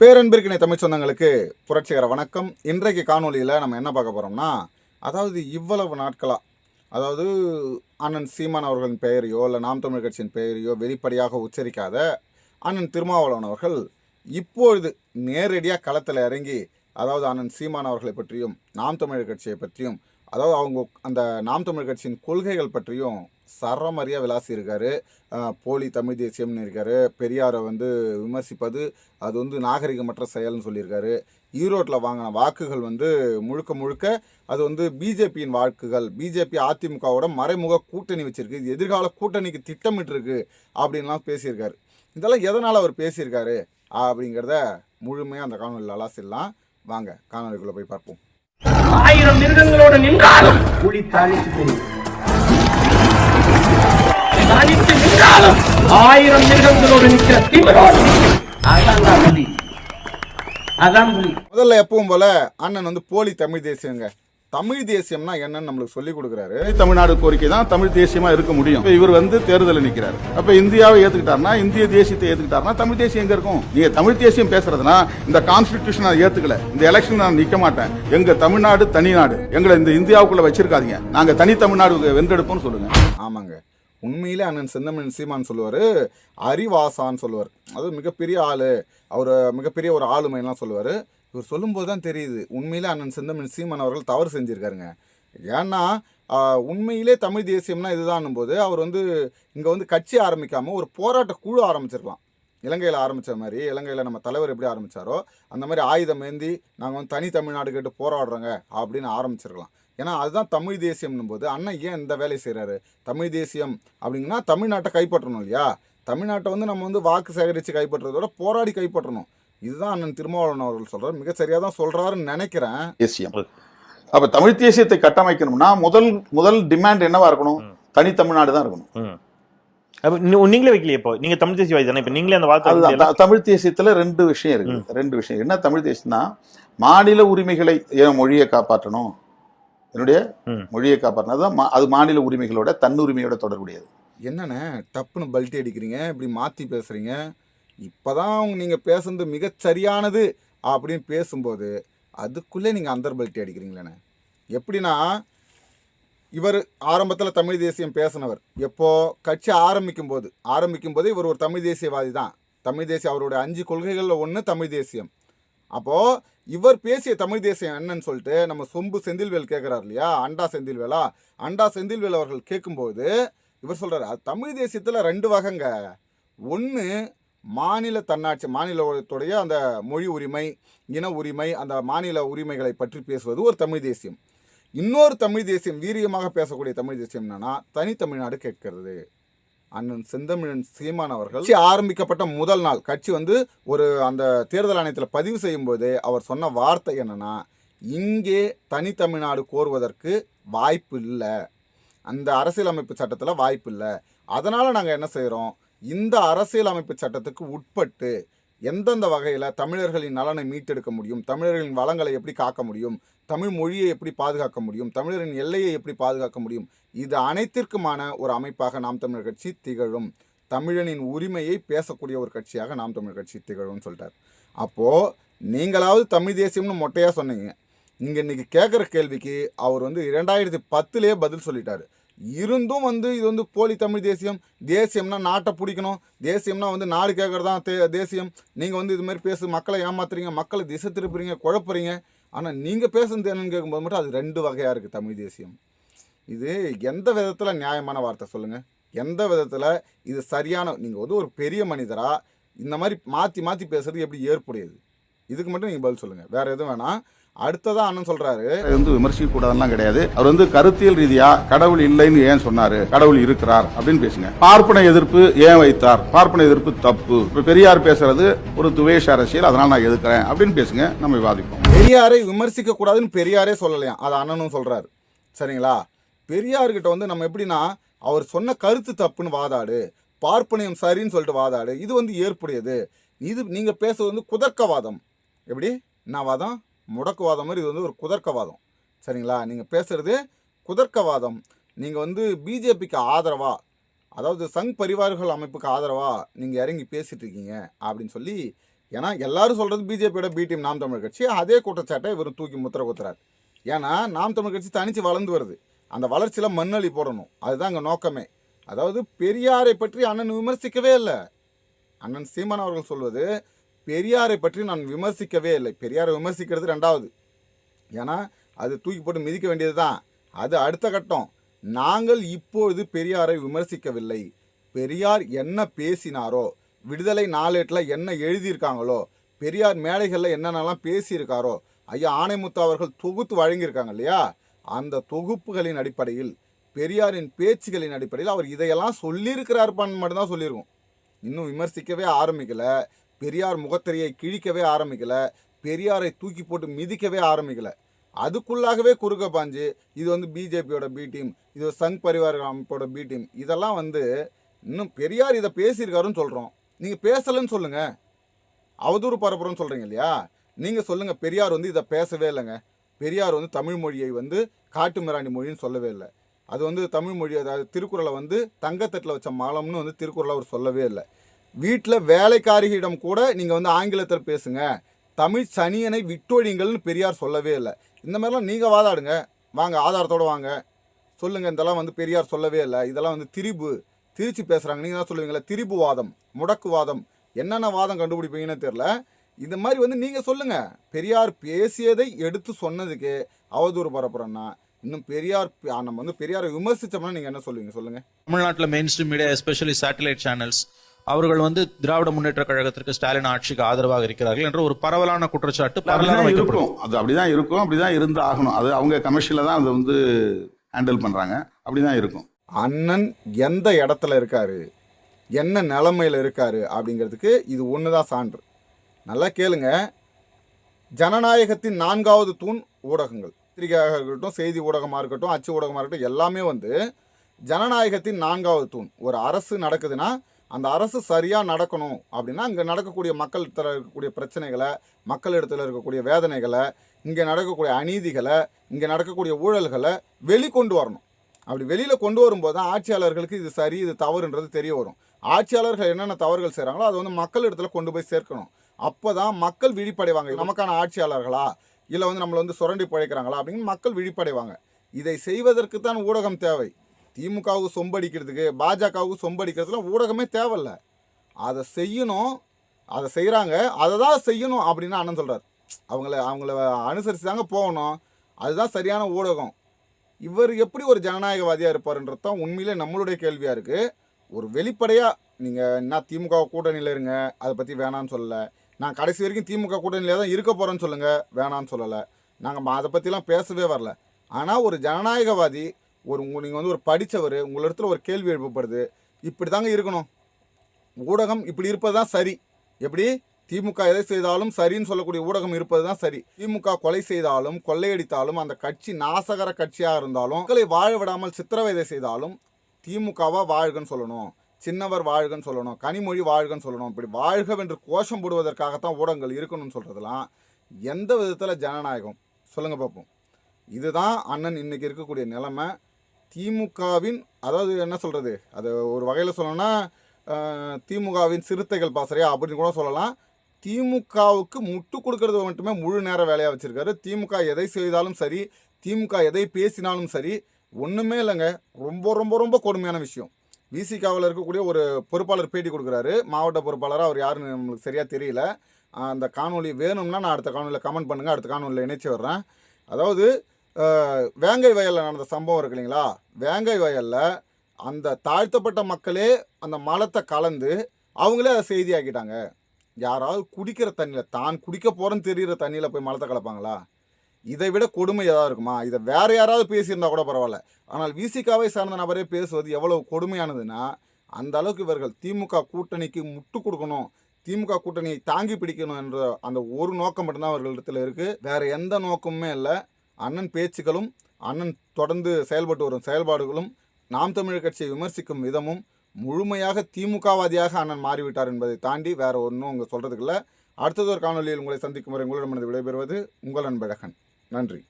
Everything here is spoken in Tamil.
பேரன்பிற்கினை தமிழ் சொந்தங்களுக்கு புரட்சிகர வணக்கம். இன்றைக்கு காணொளியில் நம்ம என்ன பார்க்க போகிறோம்னா அதாவது இவ்வளவு நாட்களாக அதாவது அண்ணன் சீமான் அவர்களின் பெயரையோ இல்லை நாம் தமிழ் கட்சியின் பெயரையோ வெளிப்படையாக உச்சரிக்காத அண்ணன் திருமாவளவன் அவர்கள் இப்பொழுது நேரடியாக களத்தில் இறங்கி அதாவது அண்ணன் சீமான் அவர்களை பற்றியும் நாம் தமிழர் கட்சியை பற்றியும் அதாவது அவங்க அந்த நாம் தமிழ் கட்சியின் கொள்கைகள் பற்றியும் சரமரியாக விளாசி இருக்காரு. போலி தமிழ் தேசியம்னு இருக்காரு. பெரியாரை வந்து விமர்சிப்பது அது வந்து நாகரிகமற்ற செயல்னு சொல்லியிருக்காரு. ஈரோட்டில் வாங்கின வாக்குகள் வந்து முழுக்க முழுக்க அது வந்து பிஜேபியின் வாக்குகள். பிஜேபி அதிமுகவோட மறைமுக கூட்டணி வச்சிருக்கு. இது எதிர்கால கூட்டணிக்கு திட்டமிட்டிருக்கு அப்படின்லாம் பேசியிருக்காரு. இதெல்லாம் எதனால் அவர் பேசியிருக்காரு அப்படிங்கிறத முழுமையாக அந்த காணொலியில் அலாசிடலாம். வாங்க காணொலிக்குள்ளே போய் பார்ப்போம். ஆயிரம் மிருகங்களோடு நின்றாலும் புலி தாளிச்சு தெரியும். நின்றாலும் ஆயிரம் மிருகங்களோடு நிற்கிற திமிரோடு அதான் புலி அதான் புலி முதல்ல எப்பவும் போல அண்ணன் வந்து போலி தமிழ் தேசியங்க. தமிழ் தேசியம்னா என்னன்னு நம்மளுக்கு சொல்லி கொடுக்குறாரு. தமிழ்நாடு கோரிக்கை தான் தமிழ் தேசியமா இருக்க முடியும். இவர் வந்து தேர்தலில் நிற்கிறார் அப்ப இந்தியாவை ஏத்துக்கிட்டாருன்னா இந்திய தேசியத்தை ஏத்துக்கிட்டாருன்னா தமிழ் தேசியம் எங்க இருக்கும்? நீங்க தமிழ் தேசியம் பேசுறதுனா இந்த கான்ஸ்டிடியூஷன் நான் ஏத்துக்கல. இந்த எலெக்ஷன் நான் நிக்க மாட்டேன். எங்க தமிழ்நாடு தனி நாடு. எங்களை இந்த இந்தியாவுக்குள்ள வச்சிருக்காதீங்க. நாங்க தனி தமிழ்நாடு வென்றெடுப்போம்னு சொல்லுங்க. ஆமாங்க. உண்மையிலே அண்ணன் செந்தமன் சீமான் சொல்லுவார் அறிவாசான்னு சொல்லுவார். அது மிகப்பெரிய ஆள். அவர் மிகப்பெரிய ஒரு ஆளுமைலாம் சொல்லுவார். இவர் சொல்லும்போது தான் தெரியுது. உண்மையிலே அண்ணன் செந்தமிழ் சீமான் அவர்கள் தவறு செஞ்சுருக்காருங்க. ஏன்னா உண்மையிலே தமிழ் தேசியம்னா இதுதான் போது அவர் வந்து இங்கே வந்து கட்சி ஆரம்பிக்காமல் ஒரு போராட்ட குழு ஆரம்பிச்சிருக்கலாம். இலங்கையில் ஆரம்பித்த மாதிரி இலங்கையில் நம்ம தலைவர் எப்படி ஆரம்பித்தாரோ அந்த மாதிரி ஆயுதம் ஏந்தி நாங்கள் வந்து தனி தமிழ்நாடு கேட்டு போராடுறோங்க அப்படின்னு ஆரம்பிச்சிருக்கலாம். ஏன்னா அதுதான் தமிழ் தேசியம்னும் போது அண்ணன் ஏன் இந்த வேலையை செய்கிறாரு தமிழ் தேசியம் அப்படிங்கன்னா தமிழ்நாட்டை கைப்பற்றணும் இல்லையா? தமிழ்நாட்டை வந்து நம்ம வந்து வாக்கு சேகரித்து கைப்பற்றுறதோட போராடி கைப்பற்றணும். இதுதான் அண்ணன் திருமாவளவன் அவர்கள் சொல்கிறார் மிக சரியாக தான் சொல்கிறாருன்னு நினைக்கிறேன். தேசியம். அப்ப தமிழ் தேசியத்தை கட்டமைக்கணும்னா முதல் முதல் டிமாண்ட் என்னவா இருக்கணும்? தனி தமிழ்நாடு தான் இருக்கணும் நீங்களே வைக்கலையே இப்போ? நீங்க தமிழ் தேசியவாதி தானே? இப்ப நீங்களே அந்த வார்த்தை தமிழ் தேசியத்துல ரெண்டு விஷயம் இருக்கு ரெண்டு விஷயம். என்ன தமிழ் தேசியம்னா மாநில உரிமைகளை என் மொழியை காப்பாற்றணும். என்னுடைய. மொழியை காப்பாற்றணும். அதுதான் அது மாநில உரிமைகளோட தன்னுரிமையோட தொடர்புடையது. என்னண்ணே டப்புன்னு பல்ட்டி அடிக்கிறீங்க இப்படி மாற்றி பேசுகிறீங்க இப்போ தான் நீங்கள் பேசுனது மிகச் சரியானது அப்படின்னு பேசும்போது அதுக்குள்ளே நீங்கள் அந்தர்பல்ட்டி அடிக்கிறீங்களேண்ணே. எப்படின்னா இவர் ஆரம்பத்தில் தமிழ் தேசியம் பேசினவர். எப்போது கட்சி ஆரம்பிக்கும் போது ஆரம்பிக்கும் போது இவர் ஒரு தமிழ் தேசியவாதி தான். தமிழ் தேசியம் அவருடைய அஞ்சு கொள்கைகளில் ஒன்று தமிழ் தேசியம். அப்போது இவர் பேசிய தமிழ் தேசியம் என்னன்னு சொல்லிட்டு நம்ம சொம்பு செந்தில்வேல் கேட்குறாரு இல்லையா? அண்டா செந்தில்வேலா? அண்டா செந்தில்வேல் அவர்கள் கேட்கும்போது இவர் சொல்கிறார் அது தமிழ் தேசியத்தில் ரெண்டு வகைங்க. ஒன்று மாநில தன்னாட்சி மாநிலத்துடைய அந்த மொழி உரிமை இன உரிமை அந்த மாநில உரிமைகளை பற்றி பேசுவது ஒரு தமிழ் தேசியம். இன்னொரு தமிழ் தேசியம் வீரியமாக பேசக்கூடிய தமிழ் தேசியம் என்னன்னா தனித்தமிழ்நாடு கேட்கிறது. அண்ணன் செந்தமிழன் சீமான் அவர்கள் கட்சி ஆரம்பிக்கப்பட்ட முதல் நாள் கட்சி வந்து ஒரு அந்த தேர்தல் ஆணையத்தில் பதிவு செய்யும்போது அவர் சொன்ன வார்த்தை என்னென்னா இங்கே தனித்தமிழ்நாடு கோருவதற்கு வாய்ப்பு இல்லை அந்த அரசியலமைப்பு சட்டத்தில் வாய்ப்பு இல்லை அதனால் நாங்கள் என்ன செய்கிறோம் இந்த அரசியலமைப்பு சட்டத்துக்கு உட்பட்டு எந்தெந்த வகையில் தமிழர்களின் நலனை மீட்டெடுக்க முடியும் தமிழர்களின் வளங்களை எப்படி காக்க முடியும் தமிழ் மொழியை எப்படி பாதுகாக்க முடியும் தமிழரின் எல்லையை எப்படி பாதுகாக்க முடியும் இது அனைத்திற்குமான ஒரு அமைப்பாக நாம் தமிழர் கட்சி திகழும். தமிழனின் உரிமையை பேசக்கூடிய ஒரு கட்சியாக நாம் தமிழர் கட்சி திகழும்னு சொல்லிட்டார். அப்போது நீங்களாவது தமிழ் தேசியம்னு மொட்டையாக சொன்னீங்க. நீங்கள் இன்றைக்கி கேட்குற கேள்விக்கு அவர் வந்து இரண்டாயிரத்தி பத்துலேயே பதில் சொல்லிட்டாரு. இருந்தும் வந்து இது வந்து போலி தமிழ் தேசியம். தேசியம்னா நாட்டை பிடிக்கணும். தேசியம்னா வந்து நாடு கேட்குறது தான் தே தேசியம். நீங்கள் வந்து இது மாதிரி பேசு மக்களை ஏமாத்துறீங்க மக்களை திசை திருப்புறீங்க குழப்புறீங்க. ஆனால் நீங்கள் பேசுனது என்னன்னு கேட்கும்போது மட்டும் அது ரெண்டு வகையாக இருக்குது தமிழ் தேசியம். இது எந்த விதத்தில் நியாயமான வார்த்தை சொல்லுங்கள் எந்த விதத்தில் இது சரியான நீங்கள் வந்து ஒரு பெரிய மனிதராக இந்த மாதிரி மாற்றி மாற்றி பேசுறது எப்படி ஏற்புடையது? இதுக்கு மட்டும் நீங்கள் பதில் சொல்லுங்கள் வேறு எதுவும் வேணாம். அடுத்ததான் அண்ணன் சொல்கிறாரு அது வந்து விமர்சிக்க கூடாதுலாம் கிடையாது. அவர் வந்து கருத்தியல் ரீதியா கடவுள் இல்லைன்னு ஏன் சொன்னாரு? கடவுள் இருக்கிறார் அப்படின்னு பேசுங்க. பார்ப்பன எதிர்ப்பு ஏன் வைத்தார்? பார்ப்பன எதிர்ப்பு தப்பு. இப்ப பெரியார் பேசுறது ஒரு துவேஷ அரசியல் அதனால நான் எதிர்க்கிறேன் அப்படின்னு பேசுங்க. நம்ம விவாதிப்போம். பெரியாரை விமர்சிக்க கூடாதுன்னு பெரியாரே சொல்லலையாம் அது அண்ணனும் சொல்றாரு. சரிங்களா? பெரியார்கிட்ட வந்து நம்ம எப்படின்னா அவர் சொன்ன கருத்து தப்புன்னு வாதாடு பார்ப்பனியம் சரின்னு சொல்லிட்டு வாதாடு இது வந்து ஏற்புடையது. இது நீங்க பேசுறது வந்து குதர்க்கவாதம். எப்படி? என்ன வாதம்? முடக்குவாதம் மாதிரி இது வந்து ஒரு குதர்க்கவாதம். சரிங்களா? நீங்கள் பேசுகிறது குதர்க்கவாதம். நீங்கள் வந்து பிஜேபிக்கு ஆதரவா? அதாவது சங் பரிவார்கள் அமைப்புக்கு ஆதரவா நீங்கள் இறங்கி பேசிகிட்டு இருக்கீங்க அப்படின்னு சொல்லி ஏன்னா எல்லாரும் சொல்கிறது பிஜேபியோட பி டீம் நாம் தமிழ் கட்சி. அதே குற்றச்சாட்டை இவர் தூக்கி முத்திர குத்துறாரு. ஏன்னா நாம் தமிழ் கட்சி தனித்து வளர்ந்து வருது. அந்த வளர்ச்சியில் மண்ணளி போடணும். அதுதான் அங்கே நோக்கமே. அதாவது பெரியாரை பற்றி அண்ணன் விமர்சிக்கவே இல்லை. அண்ணன் சீமான் அவர்கள் சொல்வது பெரியாரை பற்றி நான் விமர்சிக்கவே இல்லை. பெரியாரை விமர்சிக்கிறது ரெண்டாவது. ஏன்னா அது தூக்கி போட்டு மிதிக்க வேண்டியது தான் அது அடுத்த கட்டம். நாங்கள் இப்பொழுது பெரியாரை விமர்சிக்கவில்லை. பெரியார் என்ன பேசினாரோ விடுதலை நாளேட்டில் என்ன எழுதியிருக்காங்களோ பெரியார் மேடைகளில் என்னென்னலாம் பேசியிருக்காரோ ஐயா ஆணைமுத்து அவர்கள் தொகுத்து வழங்கியிருக்காங்க இல்லையா? அந்த தொகுப்புகளின் அடிப்படையில் பெரியாரின் பேச்சுகளின் அடிப்படையில் அவர் இதையெல்லாம் சொல்லியிருக்கிறார்ப்பான்னு மட்டும்தான் சொல்லியிருக்கோம். இன்னும் விமர்சிக்கவே ஆரம்பிக்கலை. பெரியார் முகத்திரையை கிழிக்கவே ஆரம்பிக்கல. பெரியாரை தூக்கி போட்டு மிதிக்கவே ஆரம்பிக்கல. அதுக்குள்ளாகவே குறுக்க பாஞ்சு இது வந்து பிஜேபியோட பி டீம் இது சங் பரிவார அமைப்போட பி டீம் இதெல்லாம் வந்து இன்னும் பெரியார் இதை பேசியிருக்காருன்னு சொல்கிறோம் நீங்கள் பேசலைன்னு சொல்லுங்கள் அவதூறு பரப்புறோன்னு சொல்கிறீங்க இல்லையா? நீங்கள் சொல்லுங்கள் பெரியார் வந்து இதை பேசவே இல்லைங்க. பெரியார் வந்து தமிழ் மொழியை வந்து காட்டு மிராண்டி மொழின்னு சொல்லவே இல்லை. அது வந்து தமிழ் மொழி அதாவது திருக்குறளை வந்து தங்கத்தட்டில் வச்ச மாலம்னு வந்து திருக்குறளை அவர் சொல்லவே இல்லை. வீட்டில் வேலைக்காரிகளிடம் கூட நீங்கள் வந்து ஆங்கிலத்தில் பேசுங்க. தமிழ் சனியனை விட்டொழிங்கள்னு பெரியார் சொல்லவே இல்லை. இந்த மாதிரிலாம் நீங்கள் வாதாடுங்க. வாங்க ஆதாரத்தோடு வாங்க. சொல்லுங்கள் இதெல்லாம் வந்து பெரியார் சொல்லவே இல்லை. இதெல்லாம் வந்து திரிபு. திரிச்சு பேசுகிறாங்க நீங்கள் தான் சொல்லுவீங்களா திரிபுவாதம் முடக்குவாதம். என்னென்ன வாதம் கண்டுபிடிப்பீங்கன்னு தெரில இந்த மாதிரி வந்து நீங்கள் சொல்லுங்கள் பெரியார் பேசியதை எடுத்து சொன்னதுக்கு அவதூறு பரப்புறோன்னா இன்னும் பெரியார் நம்ம வந்து பெரியாரை விமர்சித்தோம்னா நீங்கள் என்ன சொல்லுவீங்க? சொல்லுங்கள் தமிழ்நாட்டில் mainstream media especially satellite channels அவர்கள் வந்து திராவிட முன்னேற்ற கழகத்திற்கு ஸ்டாலின் ஆட்சிக்கு ஆதரவாக இருக்கிறார்கள் என்ற ஒரு பரவலான குற்றச்சாட்டு பரவலாக இருக்கும். அது அப்படிதான் இருக்கும் அப்படிதான் இருந்து ஆகணும். அது அவங்க கமர்ஷியல தான் அதை வந்து ஹேண்டில் பண்றாங்க. அப்படிதான் இருக்கும். அண்ணன் எந்த இடத்துல இருக்காரு? என்ன நிலமையில் இருக்காரு? அப்படிங்கிறதுக்கு இது ஒன்று தான் சான்று. நல்லா கேளுங்க. ஜனநாயகத்தின் நான்காவது தூண் ஊடகங்கள். பத்திரிகையாக இருக்கட்டும் செய்தி ஊடகமாக இருக்கட்டும் அச்சு ஊடகமாக இருக்கட்டும் எல்லாமே வந்து ஜனநாயகத்தின் நான்காவது தூண். ஒரு அரசு நடக்குதுன்னா அந்த அரசு சரியாக நடக்கணும் அப்படின்னா இங்கே நடக்கக்கூடிய மக்கள் இடத்துல இருக்கக்கூடிய பிரச்சனைகளை மக்கள் இடத்துல இருக்கக்கூடிய வேதனைகளை இங்கே நடக்கக்கூடிய அநீதிகளை இங்கே நடக்கக்கூடிய ஊழல்களை வெளிக்கொண்டு வரணும். அப்படி வெளியில் கொண்டு வரும்போது தான் ஆட்சியாளர்களுக்கு இது சரி இது தவறுன்றது தெரிய வரும். ஆட்சியாளர்கள் என்னென்ன தவறுகள் செய்கிறாங்களோ அதை வந்து மக்கள் இடத்துல கொண்டு போய் சேர்க்கணும். அப்போ தான் மக்கள் விழிப்படைவாங்க. நமக்கான ஆட்சியாளர்களா? இல்லை வந்து நம்மளை வந்து சுரண்டி பிழைக்கிறாங்களா? அப்படின்னு மக்கள் விழிப்படைவாங்க. இதை செய்வதற்கு தான் ஊடகம் தேவை. திமுகவுக்கு சொம்படிக்கிறதுக்கு பாஜகவுக்கு சொம்படிக்கிறதுலாம் ஊடகமே தேவையில்ல. அதை செய்யணும் அதை செய்கிறாங்க அதை தான் செய்யணும் அப்படின்னு அண்ணன் சொல்கிறார் அவங்கள அவங்கள அனுசரித்து தாங்க போகணும். அதுதான் சரியான ஊடகம். இவர் எப்படி ஒரு ஜனநாயகவாதியாக இருப்பாருன்றது தான் உண்மையிலே நம்மளுடைய கேள்வியாக இருக்குது ஒரு வெளிப்படையாக நீங்கள் என்ன திமுக கூட்டணியில் இருங்க அதை பற்றி வேணான்னு சொல்லலை. நான் கடைசி வரைக்கும் திமுக கூட்டணியில் தான் இருக்க போகிறேன்னு சொல்லுங்கள் வேணான்னு சொல்லலை. நாங்கள் அதை பற்றிலாம் பேசவே வரல. ஆனால் ஒரு ஜனநாயகவாதி ஒரு நீங்கள் வந்து ஒரு படித்தவர் உங்கள் இடத்துல ஒரு கேள்வி எழுப்பப்படுது இப்படி தாங்க இருக்கணும். ஊடகம் இப்படி இருப்பது தான் சரி. எப்படி? திமுக எதை செய்தாலும் சரின்னு சொல்லக்கூடிய ஊடகம் இருப்பது தான் சரி. திமுக கொலை செய்தாலும் கொள்ளையடித்தாலும் அந்த கட்சி நாசகர கட்சியாக இருந்தாலும் மக்களை வாழ விடாமல் சித்திரவதை செய்தாலும் திமுகவாக வாழ்கன்னு சொல்லணும். சின்னவர் வாழ்கன்னு சொல்லணும். கனிமொழி வாழ்கன்னு சொல்லணும். இப்படி வாழ்கவென்று கோஷம் போடுவதற்காகத்தான் ஊடகங்கள் இருக்கணும்னு சொல்கிறதெல்லாம் எந்த விதத்தில் ஜனநாயகம்? சொல்லுங்கள் பார்ப்போம் இதுதான் அண்ணன் இன்றைக்கி இருக்கக்கூடிய நிலைமை. திமுகவின் அதாவது என்ன சொல்கிறது அது ஒரு வகையில் சொல்லணும்னா திமுகவின் சிறுத்தைகள் பாசறையா அப்படின்னு கூட சொல்லலாம். திமுகவுக்கு முட்டு கொடுக்கறது மட்டுமே முழு நேர வேலையாக வச்சுருக்காரு. திமுக எதை செய்தாலும் சரி திமுக எதை பேசினாலும் சரி ஒன்றுமே இல்லைங்க. ரொம்ப ரொம்ப ரொம்ப கொடுமையான விஷயம். விசிகாவில் இருக்கக்கூடிய ஒரு பொறுப்பாளர் பேட்டி கொடுக்குறாரு. மாவட்ட பொறுப்பாளராக அவர் யாருன்னு நம்மளுக்கு சரியாக தெரியல. அந்த காணொலி வேணும்னா நான் அடுத்த காணொலியில் கமெண்ட் பண்ணுங்கள் அடுத்த காணொலியில் இணைச்சி வர்றேன். அதாவது வேங்கை வயலில் நடந்த சம்பவம் இருக்கு இல்லைங்களா? வேங்கை வயலில் அந்த தாழ்த்தப்பட்ட மக்களே அந்த மலத்தை கலந்து அவங்களே அதை செய்தியாக்கிட்டாங்க. யாராவது குடிக்கிற தண்ணியில் தான் குடிக்க போகிறேன்னு தெரிகிற தண்ணியில் போய் மலத்தை கலப்பாங்களா? இதை விட கொடுமை ஏதாவது இருக்குமா? இதை வேறு யாராவது பேசியிருந்தா கூட பரவாயில்ல. ஆனால் விசிகாவை சார்ந்த நபரே பேசுவது எவ்வளவு கொடுமையானதுன்னா அந்த அளவுக்கு இவர்கள் திமுக கூட்டணிக்கு முட்டு கொடுக்கணும் திமுக கூட்டணியை தாங்கி பிடிக்கணும் என்ற அந்த ஒரு நோக்கம் மட்டும்தான் அவர்களிடத்தில் இருக்குது வேறு எந்த நோக்கமுமே இல்லை. அண்ணன் பேச்சுக்களும் அண்ணன் தொடர்ந்து செயல்பட்டு வரும் செயல்பாடுகளும் நாம் தமிழர் கட்சியை விமர்சிக்கும் விதமும் முழுமையாக திமுகவாதியாக அண்ணன் மாறிவிட்டார் என்பதை தாண்டி வேற ஒன்றும் அங்கே சொல்கிறதுக்கு இல்லை. அடுத்ததொரு காணொலியில் உங்களை சந்திக்கும் வரை உங்களிடமிருந்து விடைபெறுவது உங்கள் அன்பழகன். நன்றி.